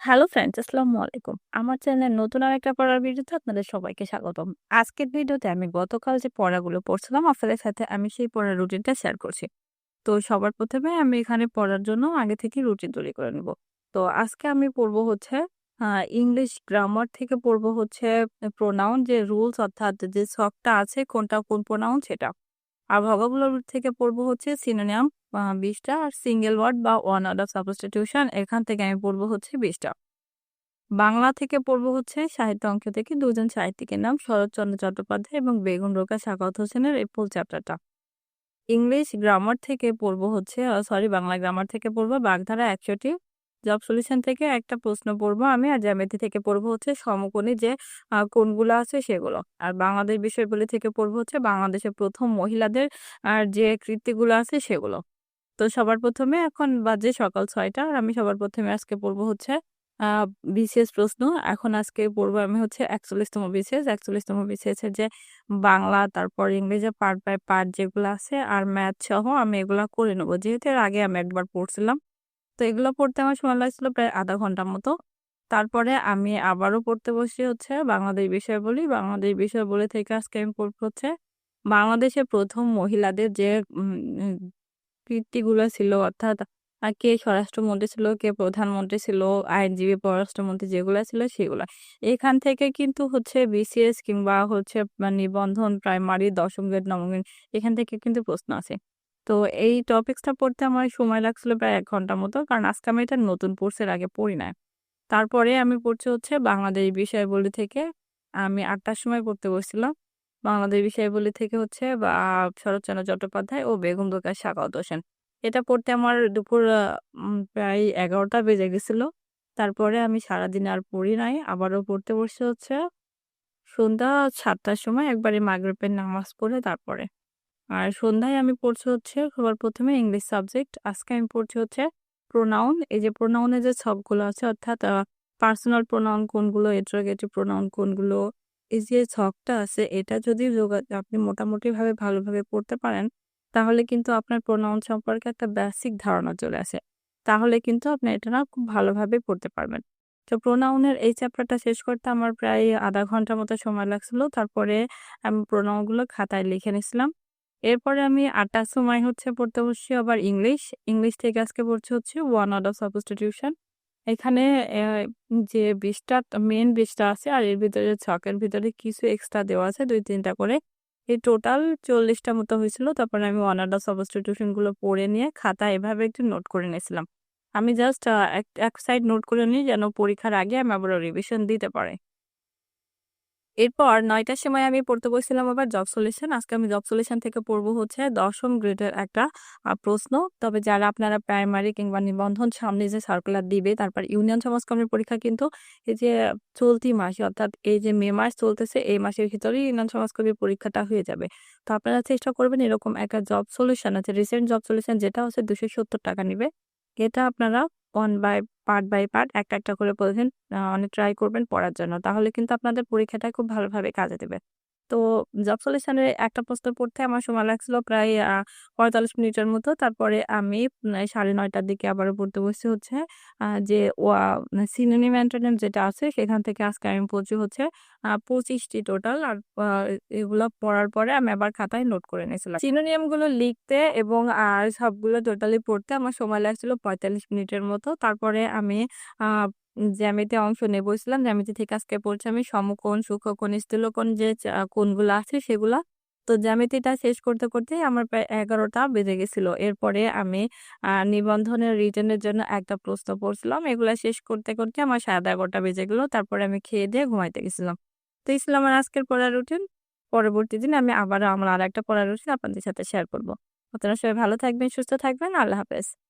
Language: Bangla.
হ্যালো ফ্রেন্ডস, আসসালামু আলাইকুম। আমার চ্যানেলের নতুন আর একটা পড়ার ভিডিওতে আপনাদের সবাইকে স্বাগতম। আজকের ভিডিওতে আমি গতকাল যে পড়াগুলো পড়ছিলাম, আপনাদের সাথে আমি সেই পড়ার রুটিনটা শেয়ার করছি। তো সবার প্রথমে আমি এখানে পড়ার জন্য আগে থেকে রুটিন তৈরি করে নেব। তো আজকে আমি পড়ব হচ্ছে ইংলিশ গ্রামার থেকে পড়ব হচ্ছে প্রোনাউন যে রুলস অর্থাৎ যে শখটা আছে কোনটা, কোন প্রোনাউন সেটা। আর ভোকাবুলারি থেকে পড়ব হচ্ছে সিনোনিয়াম বিশটা আর সিঙ্গেল ওয়ার্ড বা ওয়ান ওয়ার্ড অফ সাবস্টিটিউশন এখান থেকে আমি পড়ব হচ্ছে বিশটা। বাংলা থেকে পড়ব হচ্ছে সাহিত্য অংশ থেকে দুজন সাহিত্যিকের নাম শরৎচন্দ্র চট্টোপাধ্যায় এবং বেগুন রোকা সাকাত হোসেনের এই ফুল চ্যাপ্টারটা ইংলিশ গ্রামার থেকে পড়ব হচ্ছে সরি বাংলা গ্রামার থেকে পড়ব, বাগধারা একশোটি জব সলিউশন থেকে একটা প্রশ্ন পড়ব আমি আর জ্যামিতি থেকে পড়ব হচ্ছে সমকোণী যে কোনগুলো আছে সেগুলো। আর বাংলাদেশ বিষয়গুলি থেকে পড়ব হচ্ছে বাংলাদেশের প্রথম মহিলাদের আর যে কৃতিগুলো আছে সেগুলো। তো সবার প্রথমে এখন বাজে সকাল ছয়টা, আর আমি সবার প্রথমে আজকে পড়ব হচ্ছে বিশেষ প্রশ্ন। এখন আজকে পড়ব আমি হচ্ছে একচল্লিশতম বিশেষ একচল্লিশতম বিশেষের যে বাংলা, তারপর ইংরেজি পার্ট বাই পার্ট যেগুলো আছে, আর ম্যাথ সহ আমি এগুলো করে নেব। যেহেতু এর আগে আমি একবার পড়ছিলাম। তো এগুলো পড়তে আমার সময় লাগছিল প্রায় আধা ঘণ্টার মতো। তারপরে আমি আবারও পড়তে বসি হচ্ছে বাংলাদেশ বিষয় বলি। বাংলাদেশ বিষয় বলে থেকে আজকে আমি পড়ব হচ্ছে বাংলাদেশের প্রথম মহিলাদের যে কীর্তিগুলো ছিল অর্থাৎ কে স্বরাষ্ট্রমন্ত্রী ছিল, কে প্রধানমন্ত্রী ছিল, আইনজীবী, পররাষ্ট্রমন্ত্রী যেগুলো ছিল সেগুলো। এখান থেকে কিন্তু হচ্ছে বিসিএস কিংবা হচ্ছে নিবন্ধন, প্রাইমারি, দশম গ্রেড, নবম গ্রেড, এখান থেকে কিন্তু প্রশ্ন আছে তো এই টপিক্সটা পড়তে আমার সময় লাগছিল প্রায় এক ঘণ্টার মতো। কারণ আজকে আমি এটা নতুন কোর্সের আগে পড়ি না তারপরে আমি পড়ছি হচ্ছে বাংলাদেশ বিষয়বলি থেকে। আমি আটটার সময় পড়তে বসছিলাম। বাংলাদেশ বিষয়বলি থেকে হচ্ছে শরৎচন্দ্র চট্টোপাধ্যায় ও বেগম দোকার সাকাউত হোসেন এটা পড়তে আমার দুপুর প্রায় এগারোটা বেজে গেছিল। তারপরে আমি সারাদিন আর পড়ি নাই। আবারও পড়তে বসে হচ্ছে সন্ধ্যা সাতটার সময়। একবারে মাগরীবের নামাজ পড়ে তারপরে। আর সন্ধ্যায় আমি পড়ছি হচ্ছে সবার প্রথমে ইংলিশ সাবজেক্ট আজকে আমি পড়ছি হচ্ছে প্রোনাউন এই যে প্রোনাউনের যে ছকগুলো আছে, অর্থাৎ পার্সোনাল প্রোনাউন কোনগুলো এট্রোগেটিভ প্রোনাউন কোনগুলো, এই যে ছকটা আছে, এটা যদি আপনি মোটামুটিভাবে ভালোভাবে পড়তে পারেন, তাহলে কিন্তু আপনার প্রোনাউন সম্পর্কে একটা বেসিক ধারণা চলে আসে। তাহলে কিন্তু আপনি এটা না খুব ভালোভাবে পড়তে পারবেন। তো প্রোনাউনের এই চ্যাপ্টারটা শেষ করতে আমার প্রায় আধা ঘণ্টা মতো সময় লাগছিল, তারপরে আমি প্রোনাউনগুলো খাতায় লিখে নিছিলাম। এরপরে আমি আটটার সময় হচ্ছে পড়তে বসছি আবার ইংলিশ। ইংলিশ থেকে আজকে পড়ছি হচ্ছে ওয়ান আউট অফ সাবস্টিটিউশন এখানে যে বিশটা মেন বিশটা আছে আর এর ভিতরে ছকের ভিতরে কিছু এক্সট্রা দেওয়া আছে, দুই তিনটা করে। এই টোটাল চল্লিশটা মতো হয়েছিল, তারপরে আমি ওয়ান আউট অফ সাবস্টিটিউশনগুলো পড়ে নিয়ে খাতা এভাবে একটু নোট করে নিয়েছিলাম। আমি জাস্ট এক সাইড নোট করে নিই যেন পরীক্ষার আগে আমি আবার রিভিশন দিতে পারে। এরপর নয়টার সময় আমি পড়তে বসছিলাম আবার জব সলিউশন আজকে আমি জব সলিউশন থেকে পড়ব হচ্ছে দশম গ্রেডের একটা প্রশ্ন। তবে যারা আপনারা প্রাইমারি কিংবা নিবন্ধন সামনে যে সার্কুলার দিবে, তারপর ইউনিয়ন সমাজকর্মীর পরীক্ষা কিন্তু এই যে চলতি মাসে, অর্থাৎ এই যে মে মাস চলতেছে, এই মাসের ভিতরেই ইউনিয়ন সমাজকর্মীর পরীক্ষাটা হয়ে যাবে। তো আপনারা চেষ্টা করবেন এরকম একটা জব সলিউশন আছে রিসেন্ট জব সলিউশন যেটা হচ্ছে দুশো সত্তর টাকা নিবে। এটা আপনারা one by part by part একটা একটা করে প্রতিদিন অনেক ট্রাই করবেন পড়ার জন্য। তাহলে কিন্তু আপনাদের পরীক্ষাটা খুব ভালোভাবে কাজে দেবে। তো জব সলিউশনের একটা প্রশ্ন পড়তে আমার সময় লাগছিল প্রায় পঁয়তাল্লিশ মিনিটের মতো। তারপরে আমি সাড়ে নয়টার দিকে আবারও পড়তে বসছি হচ্ছে যে সিনোনিম অ্যান্টোনিম যেটা আছে সেখান থেকে আজকে আমি পড়ছি হচ্ছে পঁচিশটি টোটাল আর এগুলো পড়ার পরে আমি আবার খাতায় নোট করে নিয়েছিলাম। সিনোনিয়ামগুলো লিখতে এবং আর সবগুলো টোটালি পড়তে আমার সময় লাগছিল পঁয়তাল্লিশ মিনিটের মতো। তারপরে আমি জ্যামিতে অংশ নিয়ে বলছিলাম জ্যামিতি থেকে আজকে পড়ছি আমি সমকোণ, সূক্ষ্মকোণ, স্থূলকোণ যে কোণগুলো আছে সেগুলা। তো জ্যামিতিটা শেষ করতে করতে আমার প্রায় এগারোটা বেজে গেছিল। এরপরে আমি নিবন্ধনের রিটার্নের জন্য একটা প্রশ্ন পড়ছিলাম। এগুলা শেষ করতে করতে আমার সাড়ে এগারোটা বেজে গেলো। তারপরে আমি খেয়ে দিয়ে ঘুমাইতে গেছিলাম। তো এই ছিল আমার আজকের পড়ার রুটিন পরবর্তী দিন আমি আবার আমার আর একটা পড়ার রুটিন আপনাদের সাথে শেয়ার করব। আপনারা সবাই ভালো থাকবেন, সুস্থ থাকবেন। আল্লাহ হাফেজ।